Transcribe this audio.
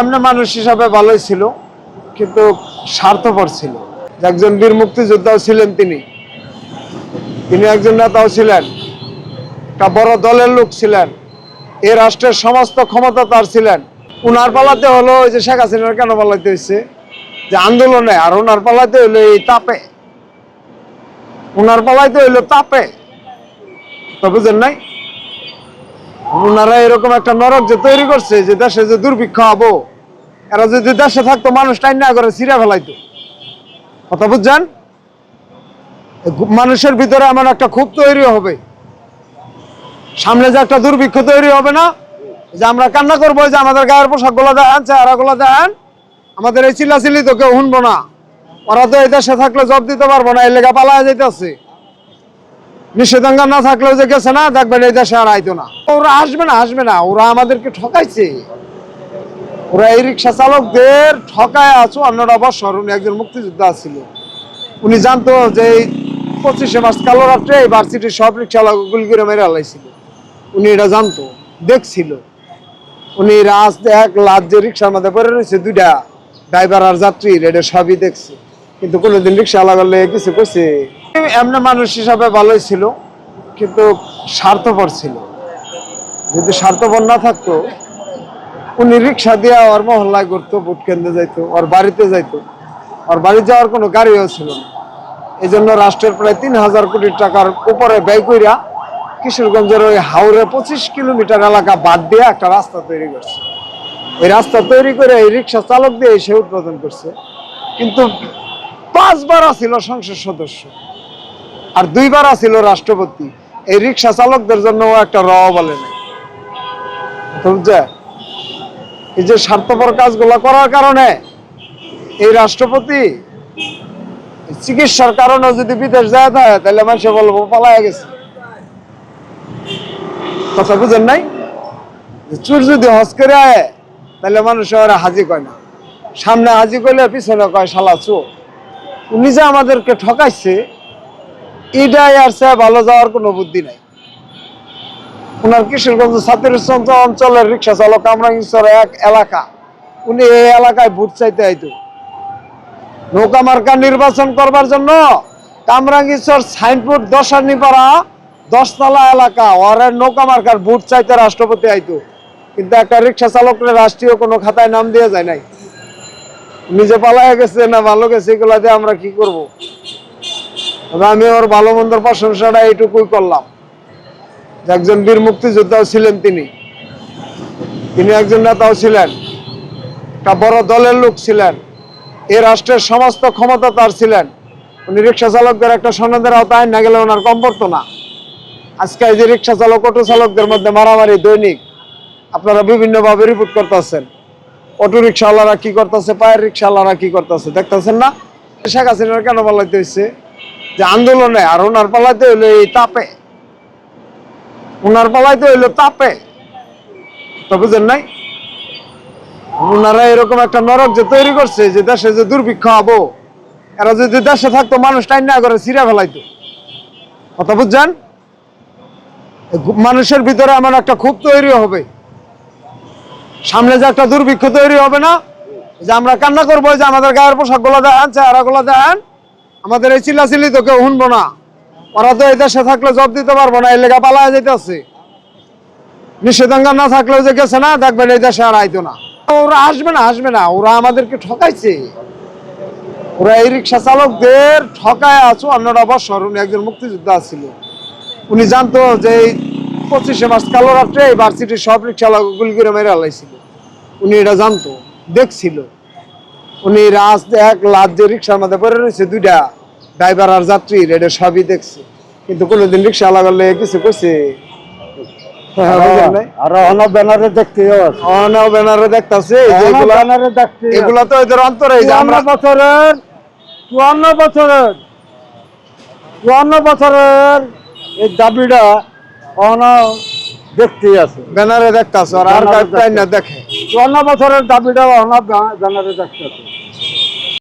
এমনি মানুষ হিসাবে ভালোই ছিল, কিন্তু স্বার্থপর ছিল। একজন বীর মুক্তিযোদ্ধাও ছিলেন তিনি। তিনি একজন নেতাও ছিলেন। একটা বড় দলের লোক ছিলেন। এ রাষ্ট্রের সমস্ত ক্ষমতা তার ছিলেন। উনার পালাতে হলো ওই যে শেখ হাসিনার কেন পালাতে হয়েছে? যে আন্দোলনে, আর ওনার পালাতে হইল এই তাপে। উনার পালাইতে হইল তাপে। তো বুঝেন নাই? ওনারা এরকম একটা নরক যে তৈরি করছে যে দেশে যে দুর্ভিক্ষ হব, এরা যদি দেশে থাকতো, মানুষ টাইম না করে সিরা ফেলাইতো। কথা বুঝছেন? মানুষের ভিতরে এমন একটা ক্ষোভ তৈরি হবে। সামনে যে একটা দুর্ভিক্ষ তৈরি হবে না যে আমরা কান্না করব যে আমাদের গায়ের পোশাকগুলো দেখান চেহারা গুলো দেখান, আমাদের এই চিল্লাচিল্লি তো কেউ শুনব না। ওরা তো এই দেশে থাকলে জব দিতে পারব না এই লেখা পালা যেতেছে নিষেধাজ্ঞা না থাকলেও যে গেছে না, দেখবেন এই দেশে আর আইতো না। ওরা আসবে না আসবে না, ওরা আমাদেরকে ঠকাইছে। ওরা এই রিক্সা চালকদের ঠকায় আছো। অন্যটা বছর উনি একজন মুক্তিযোদ্ধা ছিল। উনি জানতো যে এই পঁচিশে মার্চ, কালো রাত্রে এই ভার্সিটির সব রিক্সা গুলি করে মেরে আলাইছিল উনি এটা জানতো, দেখছিল। উনি রাজ এক লাখ যে রিক্সার মধ্যে পড়ে রয়েছে, দুইটা ড্রাইভার আর যাত্রী, এটা সবই দেখছে। কিন্তু কোনোদিন রিক্সা লাগালে কিছু করছে? এমনি মানুষ হিসাবে ভালোই ছিল, কিন্তু স্বার্থপর ছিল। যদি স্বার্থপর না থাকতো, উনি রিক্সা দিয়ে ওর মহল্লায় করতো ভোট কেন্দ্রে যাইতো, ওর বাড়িতে যাইতো। ওর বাড়ি যাওয়ার কোনো গাড়িও ছিল না। এই জন্য রাষ্ট্রের প্রায় তিন হাজার কোটি টাকার উপরে ব্যয় করিয়া কিশোরগঞ্জের ওই হাওড়ে পঁচিশ কিলোমিটার এলাকা বাদ দিয়ে একটা রাস্তা তৈরি করছে। এই রাস্তা তৈরি করে এই রিক্সা চালক দিয়ে সে উদ্বোধন করছে। কিন্তু পাঁচবার ছিল সংসদ সদস্য। আর দুইবার ছিল রাষ্ট্রপতি। এই রিক্সা চালকদের জন্য একটা র বলে নাই। বুঝছে এই যে স্বার্থপর কাজগুলো করার কারণে এই রাষ্ট্রপতি চিকিৎসার কারণে যদি বিদেশ যায় থাকে তাহলে মানুষে বলব পালায় গেছে। কথা বুঝেন নাই? চুর যদি হজ করে আয়, তাহলে মানুষ ওরা হাজি কয় না। সামনে হাজি করলে পিছনে কয় শালা চোর। উনি যে আমাদেরকে ঠকাইছে এটাই আর সে ভালো যাওয়ার কোনো বুদ্ধি নাই। কিশোরগঞ্জ অঞ্চলের রিক্সা চালক এক এলাকা। উনি এই এলাকায় ভোট চাইতে আইতো। নৌকা মার্কা নির্বাচন করবার জন্য কামরাঙ্গিচর সাইনপুর দশানিপাড়া দশতলা এলাকা। ওরের নৌকা মার্কার ভোট চাইতে রাষ্ট্রপতি আইতো। কিন্তু একটা রিক্সা চালকের রাষ্ট্রীয় কোনো খাতায় নাম দিয়ে যায় নাই। নিজে পালায় গেছে না ভালো গেছে, এগুলা দিয়ে আমরা কি করব? তবে আমি ওর ভালো মন্দর প্রশংসাটা এইটুকুই করলাম। একজন বীর মুক্তিযোদ্ধাও ছিলেন তিনি। তিনি একজন নেতাও ছিলেন। একটা বড় দলের লোক ছিলেন। এই রাষ্ট্রের সমস্ত ক্ষমতা তার ছিলেন। উনি রিক্সা চালকদের একটা সনদের আওতায় না গেলে ওনার কম পড়তো না। আজকে এই যে রিক্সা চালক, অটো চালকদের মধ্যে মারামারি, দৈনিক, আপনারা বিভিন্নভাবে রিপোর্ট করতেছেন। অটো রিক্সাওয়ালারা কি করতেছে, পায়ের রিক্সাওয়ালারা কি করতেছে, দেখতেছেন না? শেখ হাসিনার কেন পালাইতে হয়েছে যে আন্দোলনে, আর ওনার পালাইতে হইল এই তাপে। ওনার পালাইতে হইল তাপে। তো বুঝেন নাই? ওনারা এরকম একটা নরক যে তৈরি করছে, যে দেশে যে দুর্ভিক্ষ হব, এরা যদি দেশে থাকতো, মানুষ টাইম না করে সিরা ফেলাইতো। কথা বুঝছেন? মানুষের ভিতরে এমন একটা খুব তৈরি হবে। সামনে যে একটা দুর্ভিক্ষ তৈরি হবে না, যে আমরা কান্না করব, যে আমাদের গায়ের পোশাকগুলো দেখান চেহারা গুলো দেখান আমাদের এই চিল্লাচিল্লি তো কেউ শুনব না। ওরা তো এই দেশে থাকলে জব দিতে পারব না, এই লেখা পালায় যেতেছে নিষেধাজ্ঞা না থাকলেও যে গেছে না, দেখবেন এই দেশে আর আইতো না। ওরা আসবে না আসবে না, ওরা আমাদেরকে ঠকাইছে। ওরা এই রিক্সা চালকদের ঠকায় আছো অন্যটা বছর উনি একজন মুক্তিযোদ্ধা ছিল। উনি জানতো যে এই পঁচিশে মার্চ কালো রাত্রে এই ভার্সিটির সব রিক্সা গুলি করে মেরে আলাইছিল উনি এটা জানতো, দেখছিল। উনি রাজ এক লাখ যে রিক্সার মধ্যে পড়ে রয়েছে দুইটা ড্রাইভার আর যাত্রী এটা সবই দেখছে। কিন্তু কোনোদিন রিক্সা লাগালে কিছু করছে। হ্যাঁ? আর অন ব্যানারে দেখতে ব্যানারে দেখতাছে এগুলা তো এদের অন্তরে আমরা বছরের চুয়ান্ন বছরের চুয়ান্ন বছরের এই দাবিটা অন দেখতে আছে। ব্যানারে দেখতাছে আর না দেখে। চুয়ান্ন বছরের দাবিটা অন ব্যানারে দেখতে আছে।